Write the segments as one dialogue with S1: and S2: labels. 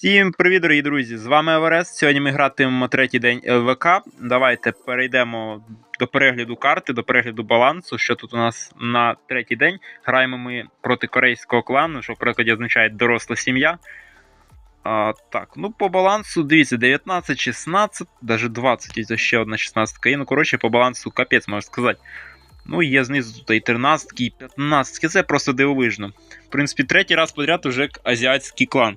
S1: Всім привіт, дорогі друзі! З вами Еверест. Сьогодні ми гратимемо третій день ЛВК. Давайте перейдемо до перегляду карти, до перегляду балансу. Що тут у нас на третій день? Граємо ми проти корейського клану, що в перекладі означає доросла сім'я. А, Так, ну по балансу, дивіться, 19, 16, навіть 20, і це ще одна 16 Ну, коротше, по балансу капець, можна сказати. Ну, є знизу тут і 13, і 15, це просто дивовижно. В принципі, третій раз подряд уже азіатський клан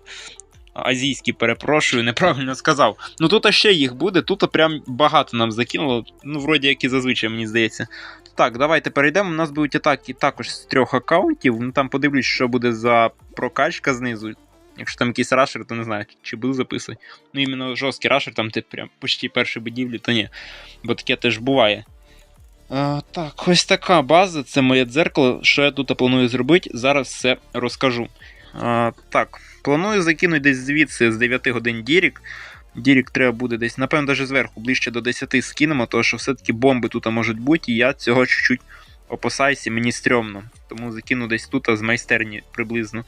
S1: азійський, перепрошую, неправильно сказав. Ну тут ще їх буде, тут прям багато нам закинуло. Ну, вроді як і зазвичай, мені здається. Так, давайте перейдемо. У нас будуть атаки також з трьох аккаунтів. Ну там подивлюсь, що буде за прокачка знизу. Якщо там якийсь рашер, то не знаю, чи буду записувати. Ну, іменно жорсткий рашер, там ти прям почти перші будівлі, то ні. Бо таке теж буває. А, так, ось така база, це моє дзеркало. Що я тут планую зробити, зараз все розкажу. Так, планую закинути десь звідси з 9 годин Дірік. Дірік треба буде десь, напевно, навіть зверху, ближче до 10 скинемо, тому що все-таки бомби тут можуть бути, і я цього чуть-чуть опасаюся, мені стрьомно. Тому закину десь тут з майстерні приблизно.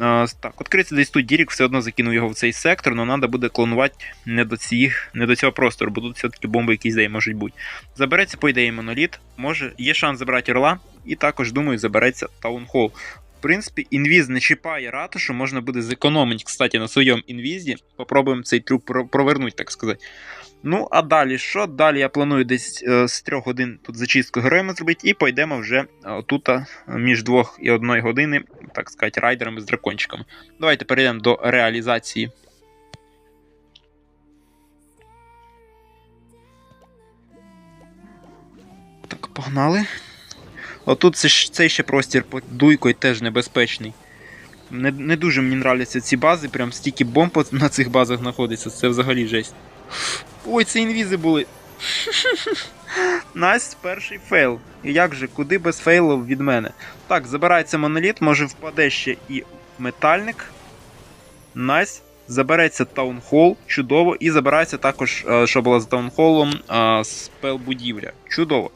S1: А, так, відкриться десь тут Дірік, все одно закину його в цей сектор, але треба буде клонувати не до цих, не до цього простору, бо тут все-таки бомби якісь де можуть бути. Забереться, по ідеї, моноліт. Може, є шанс забрати орла, і також, думаю, забереться таунхол принципі, інвіз не чіпає ратушу, можна буде зекономити, кстати, на своєму інвізі. Попробуємо цей трюк провернути, так сказати. Ну, а далі що? Далі я планую десь е, з трьох годин тут зачистку героями зробити, і пойдемо вже е, тут між двох і одної години, так сказати, райдерами з дракончиками. Давайте перейдемо до реалізації. Так, погнали. Отут цей ще простір під дуйкою теж небезпечний. Не не дуже мені нравляться ці бази, прям стільки бомб на цих базах знаходиться, це взагалі жесть. Ой, це інвізи були. Найс перший фейл. І як же, куди без фейлів від мене? Так, забирається моноліт, може впаде ще і метальник. Найс. Забереться таунхол, чудово. І забирається також, е, що було за таунхолом, е, спел будівля. Чудово.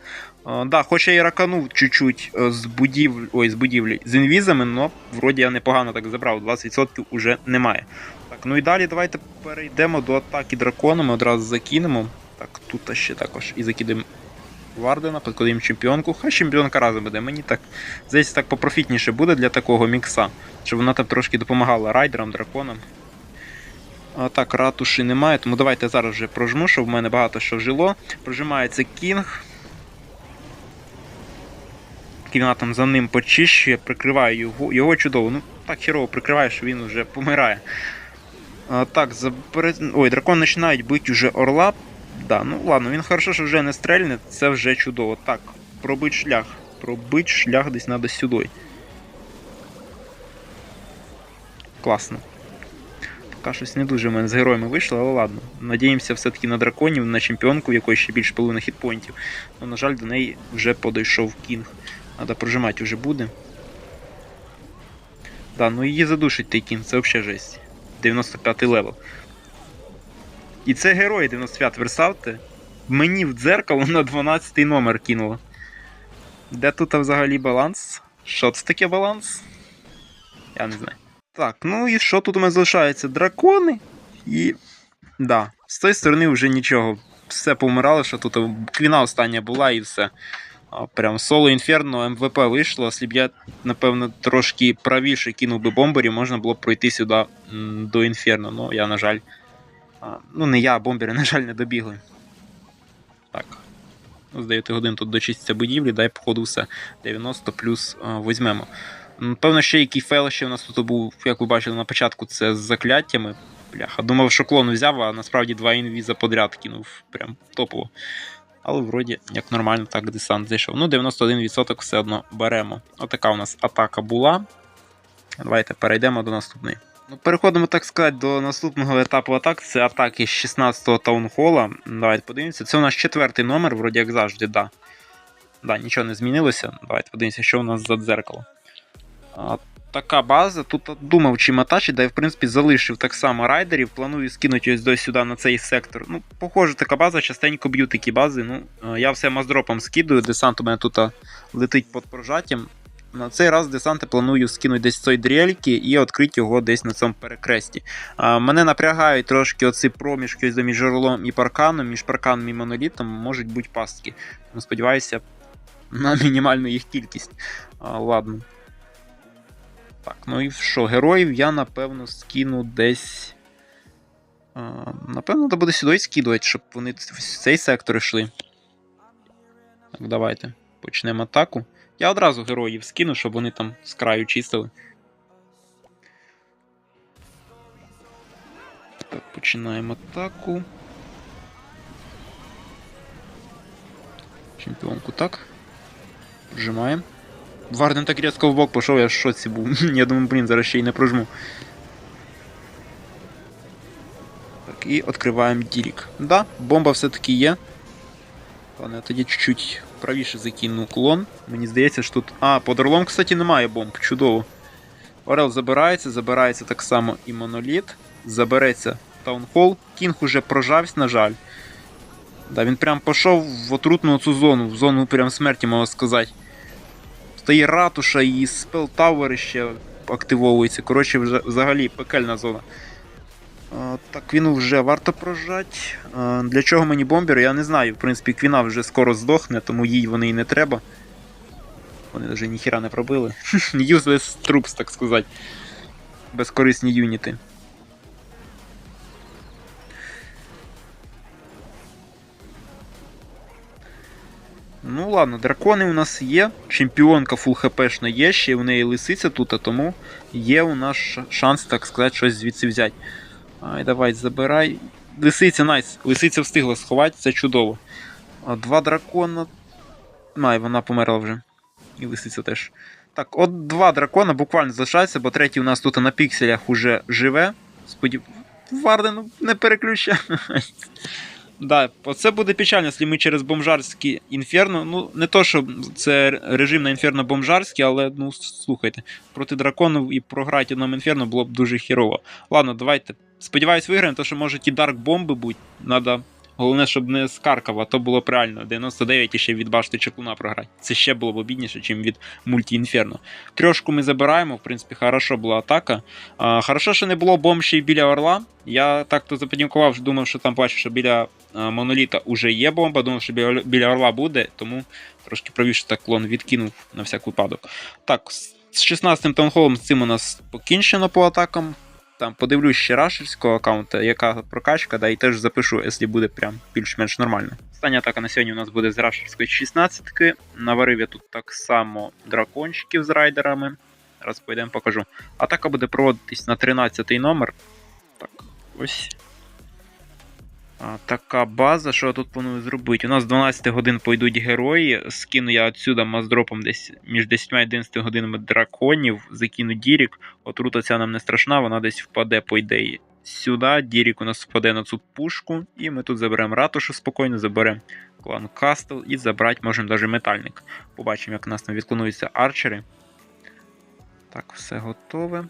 S1: А, да, Хоч я і раканув чуть-чуть е, з будівлі, ой, з будівлі з інвізами, але вроді я непогано так забрав, 20% уже немає. Так, ну і далі давайте перейдемо до атаки драконами, одразу закинемо. Так, тут ще також і закидемо Вардена, підкладемо чемпіонку. Хай чемпіонка разом буде. Мені так здається, так попрофітніше буде для такого мікса, щоб вона там трошки допомагала райдерам, драконам. А, Так, ратуші немає, тому давайте зараз вже прожму, щоб в мене багато що жило. Прожимається кінг. Там за ним почищує, прикриває його його чудово. Ну, так херово прикриває, що він вже помирає. А, Так, забере... Ой, дракон починають бити вже орла. Да, ну ладно, він хорошо, що вже не стрельне, це вже чудово. Так, пробить шлях. Пробить шлях десь треба сюди. Класно. Поки щось не дуже в мене з героями вийшло, але ладно. Надіємося все-таки на драконів, на чемпіонку, в якої ще більше половини хітпоінтів. Ну, на жаль, до неї вже подійшов кінг. Надо прожимати вже буде. Да, ну її задушить той кін, це взагалі жесть. 95 левел. І це герой 95 версавте. Мені в дзеркало на 12 номер кинуло. Де тут взагалі баланс? Що це таке баланс? Я не знаю. Так, ну і що тут у мене залишається? Дракони. І. Да, з тої сторони вже нічого. Все помирало, що тут квіна остання була і все. Прям соло інферно МВП вийшло, якщо я, напевно, трошки правіше кинув би бомберів, можна було б пройти сюди до інферно. Ну, я, на жаль. Ну, не я, а бомбери, на жаль, не добігли. Так. Ну, З 9 годин тут дочиститься будівлі, дай, походу, все. 90 плюс візьмемо. Певно, ще який фейл ще у нас тут був, як ви бачили на початку, це з закляттями. Бляха. Думав, що клон взяв, а насправді два інвіза подряд кинув. Прям топово. Але вроді як нормально так десант зайшов. Ну, 91% все одно беремо. Отака у нас атака була. Давайте перейдемо до наступної. Ну, Переходимо, так сказати, до наступного етапу атак. Це атаки з 16-го таунхола. Давайте подивимося. Це у нас четвертий номер, вроді як завжди, да. Да, нічого не змінилося. Давайте подивимося, що у нас за дзеркало така база. Тут думав, чим атачить, да і в принципі залишив так само райдерів. Планую скинути ось до сюди на цей сектор. Ну, Похоже, така база, частенько б'ю такі бази. Ну, е, Я все маздропом скидую, десант у мене тут летить під прожаттям. На цей раз десанти планую скинути десь з цієї дрельки і відкрити його десь на цьому перекресті. А, мене напрягають трошки оці проміжки між орлом і парканом, між парканом і монолітом можуть бути пастки. Сподіваюся на мінімальну їх кількість. А, ладно. Так, ну і що, героїв я напевно скину десь. Напевно, треба буде сюди скидувати, щоб вони в цей сектор йшли. Так, давайте почнемо атаку. Я одразу героїв скину, щоб вони там з краю чистили. Так, починаємо атаку. Чемпіонку так. Прожимаємо. Варден так різко в бок пішов, я в шоці був. я думаю, блін, зараз ще й не прожму. Так, і відкриваємо Дірік. Да, бомба все-таки є. Ладно, я тоді чуть-чуть правіше закину клон. Мені здається, що тут. А, под орлом, кстати, немає бомб. Чудово. Орел забирається, забирається так само і моноліт. Забереться таунхол. Кінг уже прожався, на жаль. Да, він прям пішов в отрутну цю зону, в зону прям смерті, можна сказати. Стає ратуша і спел Тауери ще активовується. Коротше, взагалі пекельна зона. А, так, квіну вже варто прожати. А, для чого мені бомбер? Я не знаю. В принципі, квіна вже скоро здохне, тому їй вони і не треба. Вони навіть ніхіра не пробили. Useless troops, так сказати. Безкорисні юніти. Ну ладно, дракони у нас є. Чемпіонка фул хпшна є, ще в неї лисиця тут, а тому є у нас шанс, так сказати, щось звідси взяти. Ай, давай, забирай. Лисиця, найс. Лисиця встигла сховати, це чудово. Два дракона. Май, вона померла вже. І лисиця теж. Так, от два дракона буквально залишаються, бо третій у нас тут на пікселях уже живе. Сподів... Варден, не переключай. Да, це буде печально, якщо ми через бомжарські інферно. Ну, не то, що це режим на інферно бомжарський, але ну слухайте, проти драконів і програти нам інферно було б дуже хірово. Ладно, давайте. Сподіваюсь, виграємо, тому що може ті дарк бомби будуть. Надо. Головне, щоб не з Каркова, то було б реально 99 і ще від башти Чеклуна програти. Це ще було б обідніше, ніж від мульті інферно. Трьошку ми забираємо, в принципі, хорошо була атака. А, хорошо, що не було бомб біля Орла. Я так то запанікував, думав, що там бачу, що біля моноліта вже є бомба, думав, що біля, біля Орла буде, тому трошки правіше так клон відкинув на всяк випадок. Так, з 16-м таунхолом з цим у нас покінчено по атакам. Там подивлюсь ще рашерського аккаунта, яка прокачка, да, і теж запишу, якщо буде прям більш-менш нормально. Остання атака на сьогодні у нас буде з рашельської 16-ки. Наварив я тут так само дракончиків з райдерами. Раз пойдемо покажу. Атака буде проводитись на 13-й номер. Так, ось. Така база, що я тут планую зробити? У нас 12 годин пойдуть герої. Скину я отсюда маздропом десь між 10 і 11 годинами драконів, закину Дірік. Отрута ця нам не страшна, вона десь впаде, по ідеї. Сюди Дірік у нас впаде на цю пушку, і ми тут заберемо ратушу спокійно, заберемо клан Кастл і забрати можемо навіть метальник. Побачимо, як у нас там відклонуються арчери. Так, все готове.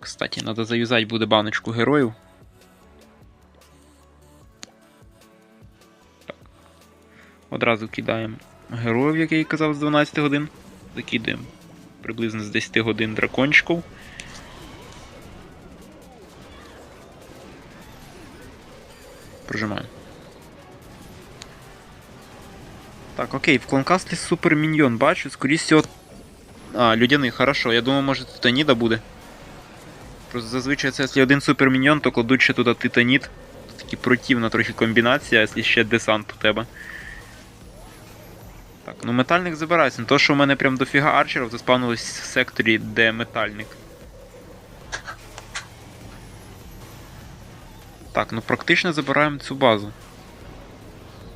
S1: Кстати, треба заюзати буде баночку героїв. Так. Одразу кидаємо героїв, як я і казав, з 12 годин. Закидаємо приблизно з 10 годин дракончиків. Прожимаємо. Так, окей, в кланкастлі супер міньйон бачу, скоріше всього. А, людяний, хорошо. Я думаю, може тут Аніда буде. Просто зазвичай це якщо один суперміньйон, то кладуть ще туди титаніт. Такі противна трохи комбінація, якщо ще десант у тебе. Так, ну метальник забирається. Не то, що в мене прям дофіга арчерів заспавнилось в секторі, де метальник. Так, ну практично забираємо цю базу.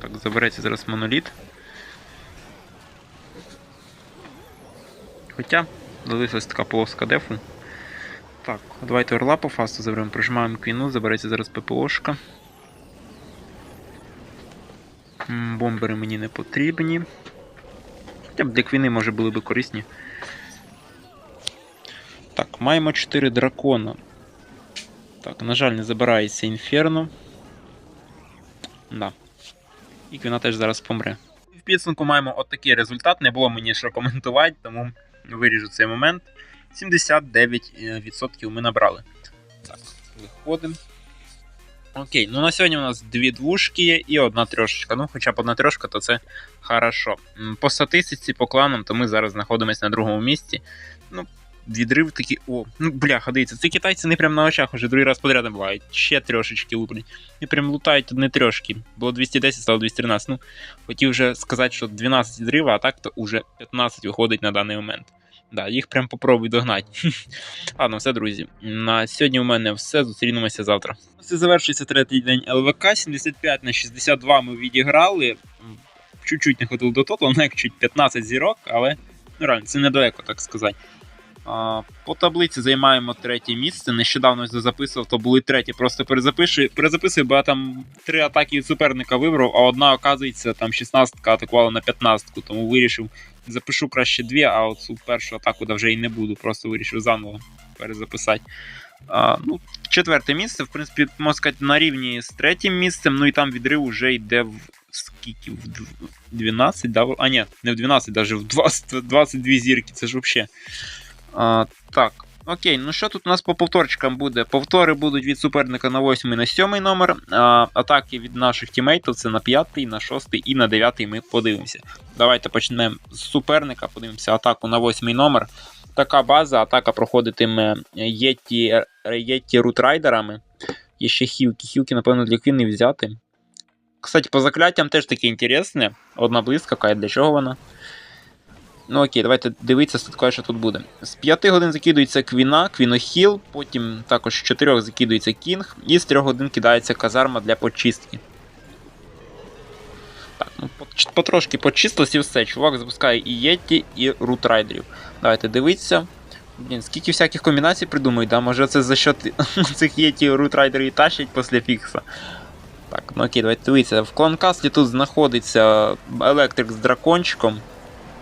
S1: Так, забереться зараз моноліт. Хоча, залишилась така полоска дефу. Так, давайте орла по фасту заберемо, прижимаємо квіну, забереться зараз ППОшка. Бомбери мені не потрібні. Хоча б для квіни може були б корисні. Так, маємо 4 дракона. Так, на жаль, не забирається інферно. Да. І квіна теж зараз помре. В підсумку маємо отакий результат. Не було мені що коментувати, тому виріжу цей момент. 79% ми набрали. Так, виходимо. Окей, ну на сьогодні у нас дві двушки є і одна трьошечка. Ну, хоча б одна трьошка, то це хорошо. По статистиці, по кланам, то ми зараз знаходимося на другому місці. Ну, відрив такий. О, ну бляха, дивіться, ці китайці не прямо на очах уже другий раз подряд бувають. Ще трьошечки луплять. І прям лутають одні трьошки. Було 210, стало 213. Ну, хотів вже сказати, що 12 відрива, а так то уже 15 виходить на даний момент. Да, їх прям попробуй догнати. Ладно, все, друзі. На сьогодні у мене все. Зустрінемося завтра. Це завершується третій день ЛВК. 75 на 62 ми відіграли. Чуть-чуть не ходили до тотла, навіть чуть 15 зірок, але ну, реально, це недалеко, так сказати. По таблиці займаємо третє місце. Нещодавно записував, то були треті. Просто перезапишую, перезаписую, бо я там три атаки від суперника вибрав, а одна, оказується, там 16 атакувала на 15-ку, тому вирішив, запишу краще дві, а от цю першу атаку да вже і не буду. Просто вирішив заново перезаписати. А, ну, Четверте місце, в принципі, можна сказати, на рівні з третім місцем, ну і там відрив вже йде в скільки? В 12, да? А, ні, не в 12, навіть в 20, 22 зірки, це ж взагалі. А, так. Окей, ну що тут у нас по повторчикам буде? Повтори будуть від суперника на 8 і на 7 номер. А, атаки від наших тімейтів це на 5, на 6 і на 9 ми подивимося. Давайте почнемо з суперника, подивимося атаку на 8 номер. Така база, атака проходитиме Єті, Єті рутрайдерами. Є ще хілки. Хілки, напевно, для квіни взяти. Кстати, по закляттям теж таке інтересне. Одна блискавка, для чого вона? Ну окей, давайте дивитися, слідкувати, що тут буде. З 5 годин закидується Квіна, Квінохіл, потім також з 4 закидується Кінг, і з 3 годин кидається казарма для почистки. Так, ну потрошки почистилось і все. Чувак запускає і Єті, і рутрайдерів. Давайте дивитися. Блін, скільки всяких комбінацій придумають, да? Може це за счет цих Єті рутрайдерів і тащать після фікса. Так, ну окей, давайте дивіться. В кланкасті тут знаходиться електрик з дракончиком.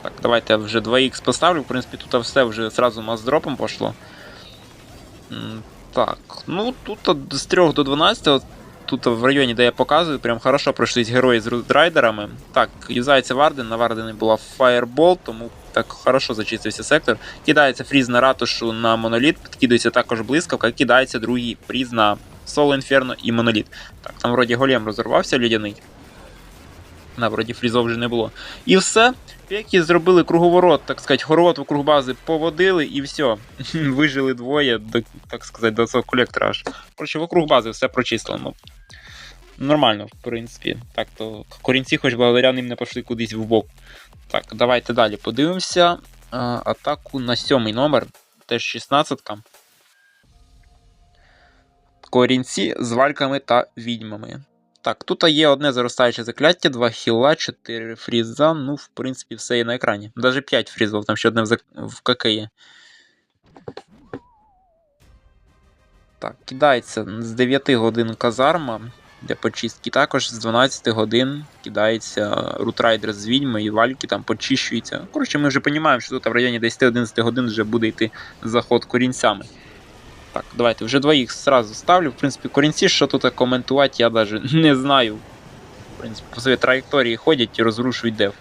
S1: Так, давайте я вже 2х поставлю. В принципі, тут все вже зразу маздропом пошло. Так, ну тут з 3 до 12, от тут в районі, де я показую, прям хорошо пройшлись герої з рудрайдерами. Так, юзається Варден, на Вардені була Fireball, тому так хорошо зачистився сектор. Кидається фріз на ратушу на моноліт, підкидається також блискавка, кидається другий фріз на Соло Інферно і моноліт. Так, там вроді голем розорвався людяний. На, вроді фрізов вже не було. І все. Пеки зробили круговорот, так сказати, хоровод вокруг бази поводили і все. Вижили двоє, до, так сказати, до цього колектора аж. Коротше, вокруг бази все прочислено. Нормально, в принципі. Так, то корінці, хоч благодаря ним не пішли кудись в бок. Так, давайте далі подивимося. А, атаку на сьомий номер. Теж 16-ка. Корінці з вальками та відьмами. Так, тут є одне заростаюче закляття, два хіла, 4 фріза. Ну, в принципі, все є на екрані. Даже 5 фрізів, там ще одне в, зак... в КК є. Так, кидається з 9 годин казарма для почистки. Також з 12 годин кидається рутрайдер з відьми і вальки там почищується. Коротше, ми вже розуміємо, що тут в районі 10-11 годин вже буде йти заход корінцями. Так, давайте вже двоїх сразу ставлю. В принципі, корінці, що тут коментувати, я навіть не знаю. В принципі, по своїй траєкторії ходять і розрушують дев.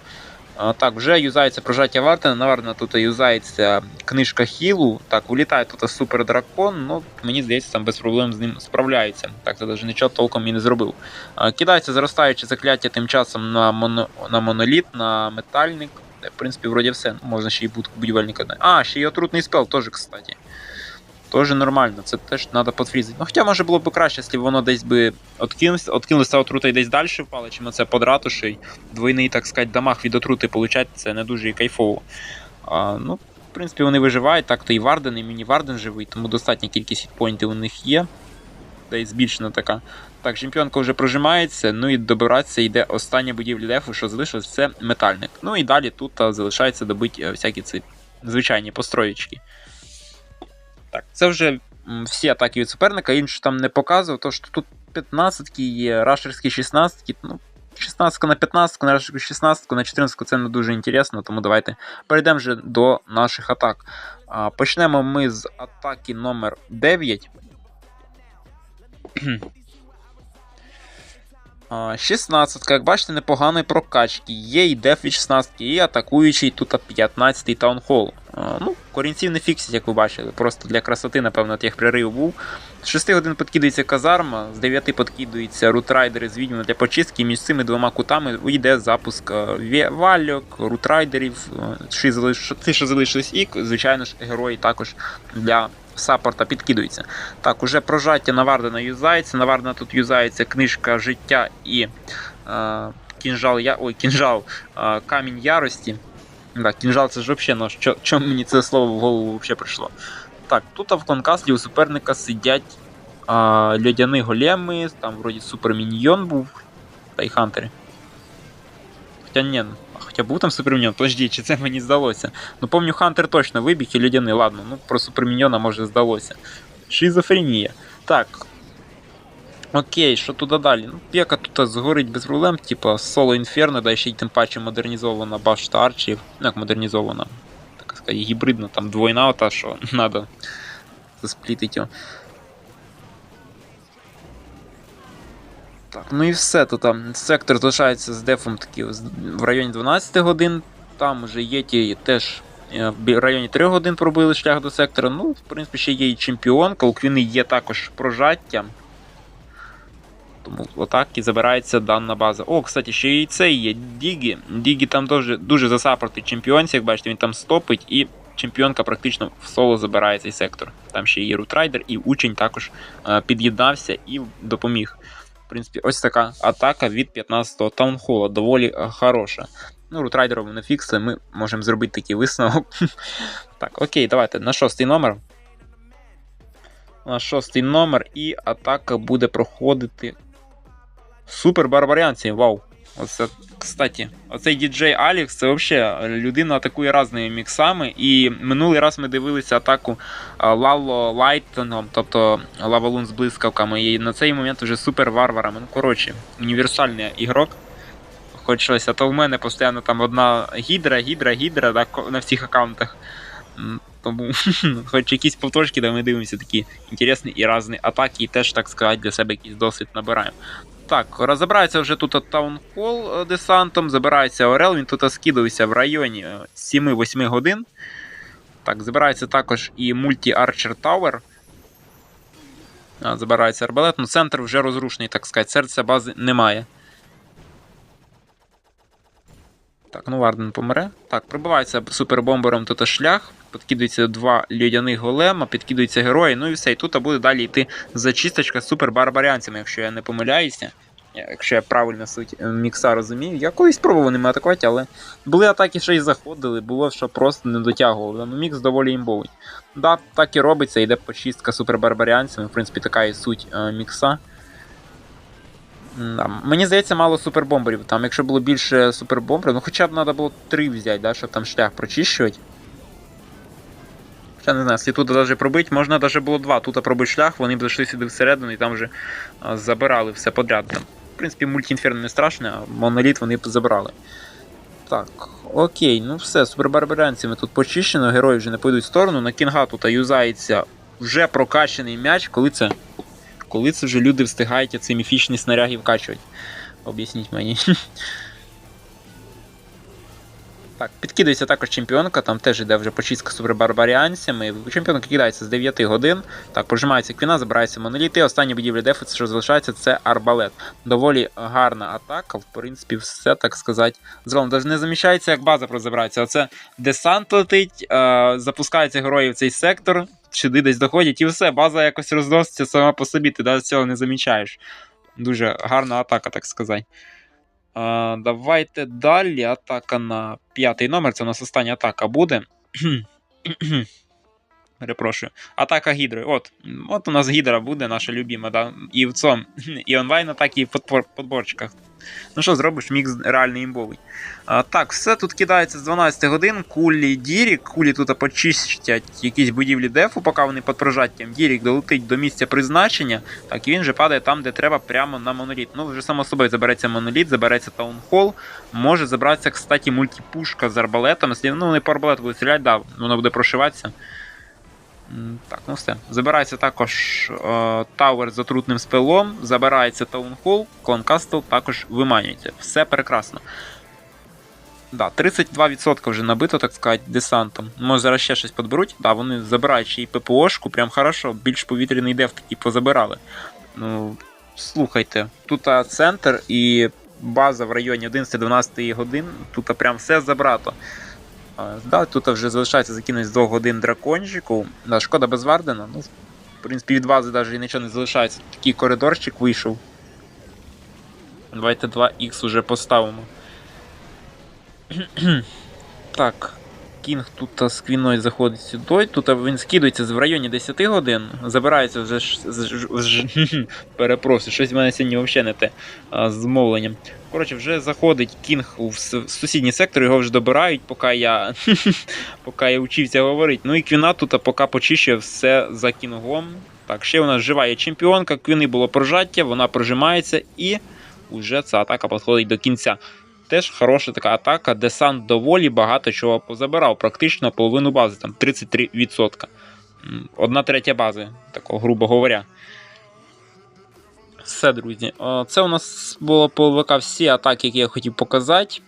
S1: А, так, вже юзається прожаття Вартена. На тут юзається книжка Хілу. Так, вилітає тут супер дракон, ну мені здається, там без проблем з ним справляється. Так, це навіть нічого толком і не зробив. А, кидається зростаюче закляття тим часом на моно, на моноліт, на метальник. В принципі, вроді все. Можна ще й будку будівельника. А, ще й отрутний спел теж, кстати. Тоже нормально, це теж треба подфрізити. Ну, хоча може було б краще, якщо воно десь би откинулося, откинулося отрута і десь далі впало, чим це под ратушею. Двойний, так сказати, дамаг від отрути получать, це не дуже і кайфово. А, ну, в принципі, вони виживають, так то і Варден, і міні-Варден живий, тому достатня кількість хітпоінтів у них є. Й збільшена така. Так, чемпіонка вже прожимається, ну і добиратися йде остання будівля дефу, що залишилось, це метальник. Ну і далі тут залишається добити е, всякі ці звичайні построєчки. Так, це вже всі атаки від суперника, інше там не показував, тож тут 15 є, рашерські 16, ну, 16 на 15, на рашерську 16, на 14 це не дуже інтересно, тому давайте перейдемо вже до наших атак. А, почнемо ми з атаки номер 9. А, 16, як бачите, непоганої прокачки. Є і деф від 16, і атакуючий тут 15-й таунхол. Ну, корінців не фіксить, як ви бачили. Просто для красоти, напевно, тих прерив був. З 6 годин підкидується казарма, з 9 підкидується рутрайдери з відьми для почистки, між цими двома кутами йде запуск е, вальок, рутрайдерів, е, ті, що залишились, і, звичайно ж, герої також для саппорта підкидуються. Так, уже прожаття на Вардена юзається. На тут юзається книжка життя і е, кінжал, я... Ой, кінжал, е, камінь ярості. Так, кінжал це ж взагалі, ну, що мені це слово в голову взагалі прийшло. Так, тут в кланкаслі у суперника сидять а, льодяні големи, там вроді суперміньйон був, та й хантери. Хоча ні, ну, хоча був там суперміньйон, подожди, чи це мені здалося. Ну помню, Хантер точно вибіг і льодяний, ладно, ну про суперміньйона може здалося. Шизофренія. Так. Окей, що туди далі? Ну, пека тут згорить без проблем, типа соло інферно, да ще й тим паче модернізована башта арчів. Ну як модернізована, так сказати, гібридна, там двойна ота, що треба засплітити його. Так, ну і все, то там сектор залишається з дефом таки в районі 12 годин. Там вже є ті теж е, в районі 3 годин пробили шлях до сектора. Ну, в принципі, ще є і чемпіонка, у Квіни є також прожаття. Тому отак і забирається дана база. О, кстати, ще і це є Дігі. Дігі там дуже, дуже засапортить чемпіонці, як бачите, він там стопить, і чемпіонка практично в соло забирає цей сектор. Там ще є рутрайдер, і учень також е, під'єднався і допоміг. Принципі, ось така атака від 15-го таунхола, доволі е, хороша. Ну, рутрайдером не фіксили, ми можемо зробити такий висновок. так, окей, давайте на шостий номер. На шостий номер, і атака буде проходити. Супер барбаріанці, вау. Оце, кстати, оцей діджей Алікс, це взагалі людина атакує різними міксами. І минулий раз ми дивилися атаку Лало Лайтоном, тобто Лавалун з блискавками. І на цей момент вже супер варварами. Ну, коротше, універсальний ігрок. Хоч щось, а то в мене постійно там одна гідра, гідра, гідра да, на всіх аккаунтах. Тому, хоч якісь повторчики, де ми дивимося такі інтересні і різні атаки, і теж, так сказати, для себе якийсь досвід набираємо. Так, розібрається вже тут таунхол е, десантом, забирається Орел, він тут скидався в районі е, 7-8 годин. Так, забирається також і мульті-арчер Tower. Забирається арбалет, ну центр вже розрушений, так сказати, серця бази немає. Так, ну Варден помре. Так, прибивається супербомбером тут шлях. Підкидується два льодяних голема, підкидуються герої, ну і все. І тут буде далі йти зачисточка з супербарбарянцями, якщо я не помиляюся. Якщо я правильно суть е, мікса розумію. Я колись пробував ними атакувати, але були атаки, що і заходили, було, що просто не дотягували. Ну, мікс доволі імбовий. Да, так і робиться, йде почистка супербарбарянцями. В принципі, така і суть е, мікса. Да. Мені здається, мало супербомберів. Там, якщо було більше супербомберів, ну хоча б треба було три взяти, да, щоб там шлях прочищувати. Хоча не знаю, якщо тут навіть пробити, можна навіть було два. Тут пробити шлях, вони б зайшли сюди всередину і там вже забирали все подряд. Там, в принципі, мультіінферно не страшне, а моноліт вони б забирали. Так, окей, ну все, супербарбарянцями тут почищено, герої вже не пойдуть в сторону. На кінга тут юзається вже прокачаний м'яч, коли це. Коли це вже люди встигають ці міфічні снаряги вкачувати? Об'ясніть мені. Так, підкидається також чемпіонка, там теж йде вже почистка супербарбаріанцями. Чемпіонка кидається з 9 годин. Так, прожимається квіна, забирається моноліти. Останні будівлі дефу, що залишається, це арбалет. Доволі гарна атака, в принципі, все так сказати. Зробимо. Навіть не заміщається, як база розібрається. Оце десант летить, е, запускаються герої в цей сектор, сюди десь доходять, і все, база якось розноситься сама по собі, ти навіть цього не замічаєш. Дуже гарна атака, так сказати. А, давайте далі. Атака на п'ятий номер. Це у нас остання атака буде. Перепрошую. Атака Гідри. От от у нас Гідра буде, наша любима, да? і в цьому, і онлайн атаки, і в подбор, подборчиках. Ну що зробиш, мікс реальний імбовий. А, так, все тут кидається з 12 годин. Кулі Дірік. Кулі тут почистять якісь будівлі дефу, поки вони під прожаттям. Дірік долетить до місця призначення. Так, і він же падає там, де треба, прямо на моноліт. Ну, вже само собою забереться моноліт, забереться таунхол. Може забратися, кстати, мультипушка з арбалетом. Ну, вони по арбалету будуть стріляти, да, воно буде прошиватися. Так, ну все. Забирається також е, Тауер з отрутним спелом, забирається Таунхол, Кланкастл також виманюється. Все прекрасно. Да, 32% вже набито, так сказати, десантом. Може зараз ще щось подберуть. Да, вони забирають ще й ППОшку, прям хорошо, більш повітряний деф такий позабирали. Ну, слухайте, тут центр і база в районі 11-12 годин, тут прям все забрато. Да, тут вже залишається закинути з двох годин дракончику. Да, шкода без Вардена. Ну, в принципі, від бази навіть нічого не залишається. Такий коридорчик вийшов. Давайте 2х уже поставимо. так. Кінг тут з квіною заходить сюди. Тут він скидується в районі 10 годин, забирається вже перепрошую, щось в мене сьогодні взагалі не те з мовленням. Коротше, вже заходить кінг в сусідній сектор, його вже добирають, поки я поки я вчився говорити. Ну і квіна тут поки почищує все за кінгом. Так, ще у нас жива є чемпіонка, квіни було прожаття, вона прожимається і вже ця атака підходить до кінця. Теж хороша така атака. Десант доволі багато чого позабирав, практично половину бази, там 33%. Одна третя бази, такого, грубо говоря. Все, друзі. Це у нас було по ЛВК всі атаки, які я хотів показати.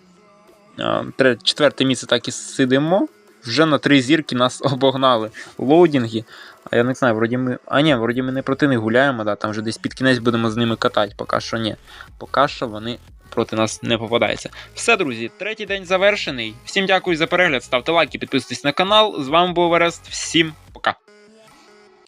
S1: Е, Четверте місце так і сидимо. Вже на три зірки нас обогнали. Лоудінги. А я не знаю, вроді ми. А ні, вроді ми не проти них гуляємо, да, там вже десь під кінець будемо з ними катати. Поки що ні. Поки що вони проти нас не попадаються. Все, друзі, третій день завершений. Всім дякую за перегляд. Ставте лайки, підписуйтесь на канал. З вами був Верест. Всім